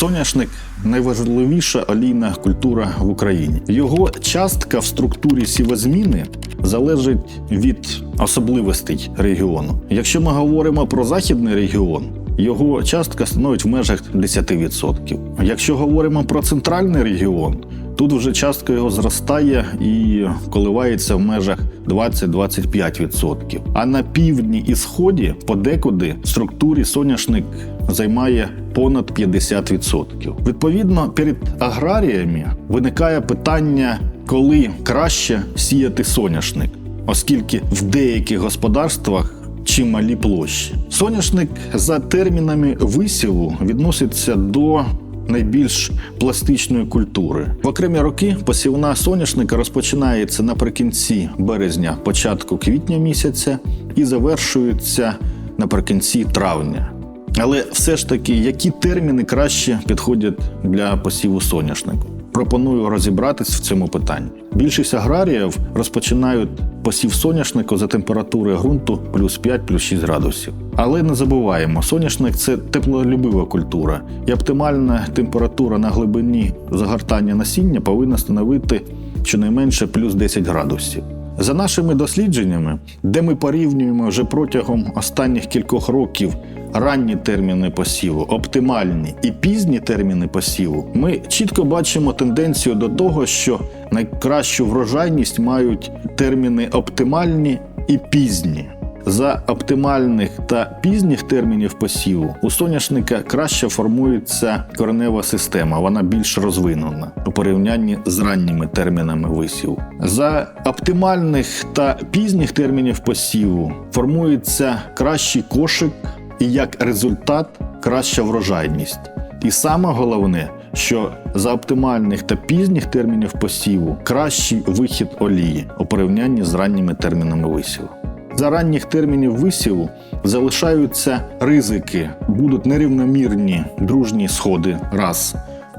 Соняшник найважливіша олійна культура в Україні. Його частка в структурі сівозміни залежить від особливостей регіону. Якщо ми говоримо про західний регіон, його частка становить в межах 10%. Якщо говоримо про центральний регіон, тут вже частка його зростає і коливається в межах 20-25%. А на півдні і сході подекуди в структурі соняшник займає понад 50%. Відповідно, перед аграріями виникає питання, коли краще сіяти соняшник, оскільки в деяких господарствах чималі площі. Соняшник за термінами висіву відноситься до найбільш пластичної культури. В окремі роки посівна соняшника розпочинається наприкінці березня, початку квітня місяця і завершується наприкінці травня. Але все ж таки, які терміни краще підходять для посіву соняшнику? Пропоную розібратись в цьому питанні. Більшість аграріїв розпочинають посів соняшнику за температури ґрунту плюс 5 плюс 6 градусів. Але не забуваємо, соняшник це теплолюбива культура, і оптимальна температура на глибині загортання насіння повинна становити щонайменше плюс 10 градусів. За нашими дослідженнями, де ми порівнюємо вже протягом останніх кількох років ранні терміни посіву, оптимальні і пізні терміни посіву, ми чітко бачимо тенденцію до того, що найкращу врожайність мають терміни оптимальні і пізні. За оптимальних та пізніх термінів посіву у соняшника краще формується коренева система, вона більш розвинена у порівнянні з ранніми термінами висіву. За оптимальних та пізніх термінів посіву формується кращий кошик і як результат краща врожайність. І саме головне, що за оптимальних та пізніх термінів посіву кращий вихід олії у порівнянні з ранніми термінами висіву. За ранніх термінів висіву залишаються ризики, будуть нерівномірні дружні сходи. Раз.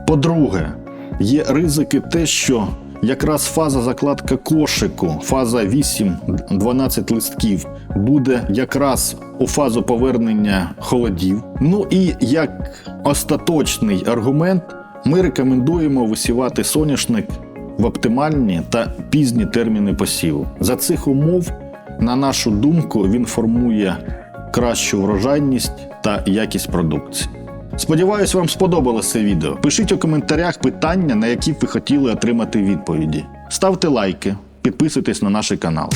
По-друге, є ризики те, що якраз фаза закладка кошику, фаза 8-12 листків, буде якраз у фазу повернення холодів. Ну і як остаточний аргумент, ми рекомендуємо висівати соняшник в оптимальні та пізні терміни посіву. За цих умов, на нашу думку, він формує кращу врожайність та якість продукції. Сподіваюсь, вам сподобалося відео. Пишіть у коментарях питання, на які б ви хотіли отримати відповіді. Ставте лайки, підписуйтесь на наш канал.